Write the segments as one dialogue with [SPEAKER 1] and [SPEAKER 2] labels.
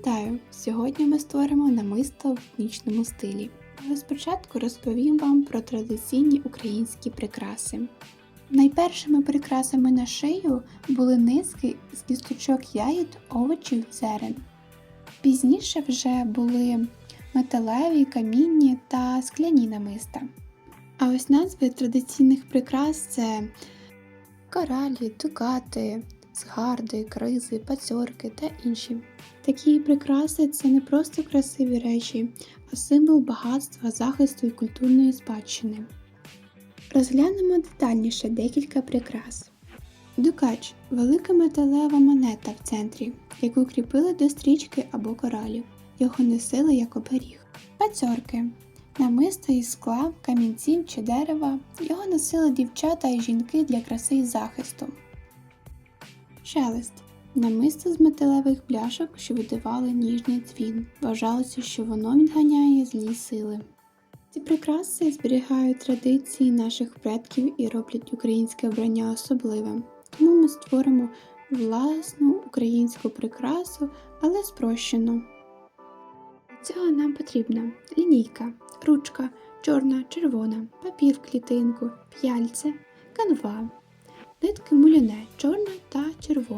[SPEAKER 1] Вітаю! Сьогодні ми створимо намисто в етнічному стилі. Але спочатку розповім вам про традиційні українські прикраси. Найпершими прикрасами на шию були низки з кісточок ягід, овочів, зерен. Пізніше вже були металеві, камінні та скляні намиста. А ось назви традиційних прикрас це коралі, дукати, згарди, кризи, пацьорки та інші. Такі прикраси це не просто красиві речі, а символ багатства, захисту і культурної спадщини. Розглянемо детальніше декілька прикрас. Дукач велика металева монета в центрі, яку кріпили до стрічки або коралів. Його носили як оберіг. Пацьорки намисто із скла, камінців чи дерева. Його носили дівчата і жінки для краси і захисту. Шелест намисто з металевих пляшок, що видавали ніжний дзвін. Вважалося, що воно відганяє злі сили. Ці прикраси зберігають традиції наших предків і роблять українське вбрання особливим. Тому ми створимо власну українську прикрасу, але спрощену. Для цього нам потрібна лінійка, ручка, чорна, червона, папір в клітинку, п'яльце, канва,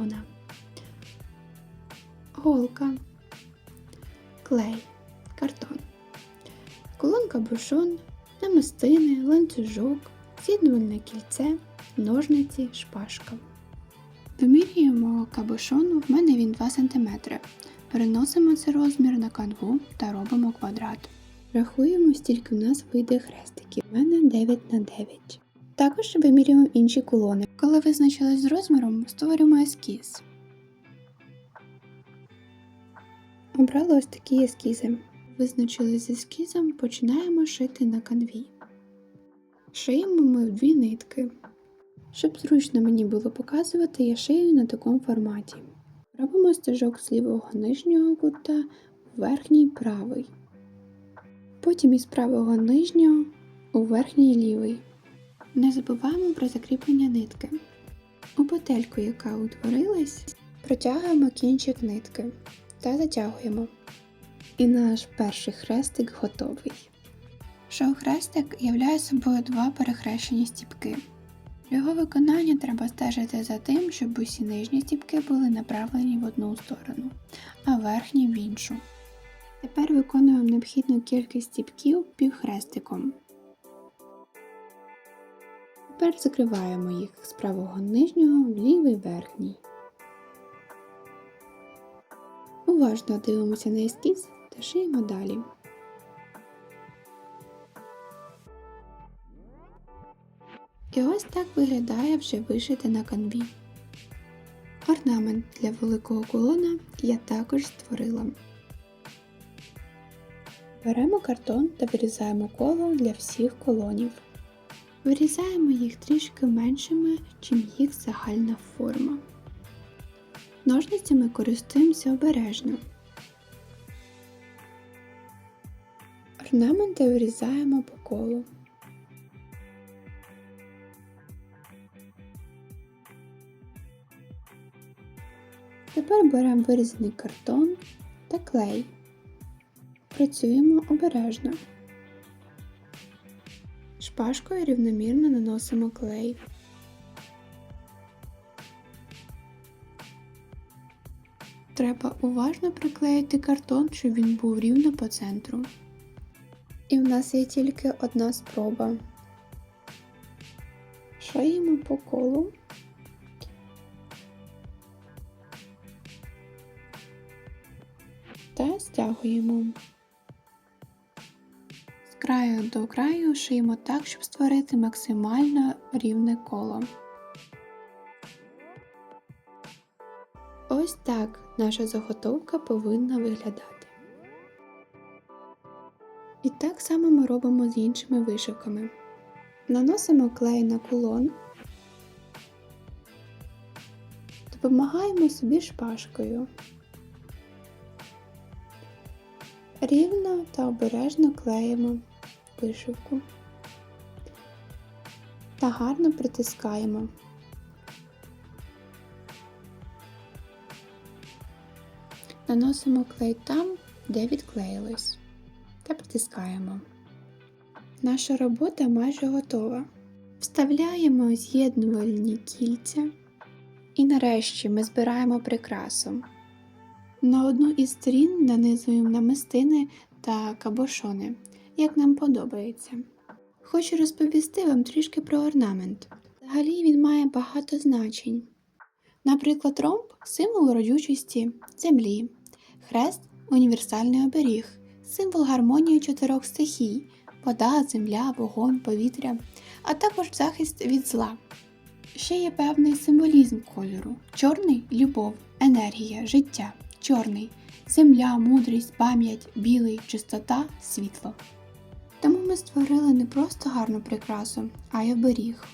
[SPEAKER 1] червона, голка, клей, картон, колонка бушон, намистини, ланцюжок, з'єднувальне кільце, ножниці, шпажка. Вимірюємо кабушон, в мене він 2 см. Переносимо цей розмір на канву та робимо квадрат. Рахуємо, стільки в нас вийде хрестиків. У мене 9 на 9. Також вимірюємо інші колони. Коли визначились з розміром, створюємо ескіз. Обрали ось такі ескізи. Визначились з ескізом, починаємо шити на канві. Шиємо ми в дві нитки. Щоб зручно мені було показувати, я шию на такому форматі. Робимо стежок з лівого нижнього кута у верхній правий. Потім із правого нижнього у верхній лівий. Не забуваємо про закріплення нитки. У петельку, яка утворилась, протягуємо кінчик нитки та затягуємо. І наш перший хрестик готовий. Шоу-хрестик являє собою два перехрещені стіпки. Для його виконання треба стежити за тим, щоб усі нижні стіпки були направлені в одну сторону, а верхні в іншу. Тепер виконуємо необхідну кількість стіпків півхрестиком. Тепер закриваємо їх з правого нижнього в лівий верхній. Уважно дивимося на ескіз та шиємо далі. І ось так виглядає вже вишите на канві. Орнамент для великого колона я також створила. Беремо картон та вирізаємо коло для всіх колонів. Вирізаємо їх трішки меншими, чим їх загальна форма. Ножницями користуємося обережно. Орнаменти вирізаємо по колу. Тепер беремо вирізаний картон та клей. Працюємо обережно. Шпажкою рівномірно наносимо клей. Треба уважно приклеїти картон, щоб він був рівно по центру. І в нас є тільки одна спроба. Шиємо по колу. та стягуємо. Краю до краю шиємо так, щоб створити максимально рівне коло. Ось так наша заготовка повинна виглядати. І так само ми робимо з іншими вишивками. Наносимо клей на кулон, допомагаємо собі шпажкою. Рівно та обережно клеїмо вишивку та гарно притискаємо. наносимо клей там, де відклеїлось, та притискаємо. Наша робота майже готова. Вставляємо з'єднувальні кільця. І нарешті ми збираємо прикрасу. На одну із сторін нанизуємо намистини та кабошони, як нам подобається. Хочу розповісти вам трішки про орнамент. Взагалі він має багато значень. Наприклад, ромб символ родючості, землі, хрест універсальний оберіг, символ гармонії чотирьох стихій вода, земля, вогонь, повітря, а також захист від зла. Ще є певний символізм кольору: чорний любов, енергія, життя, чорний земля, мудрість, пам'ять, білий, чистота, світло. Тому ми створили не просто гарну прикрасу, а й оберіг.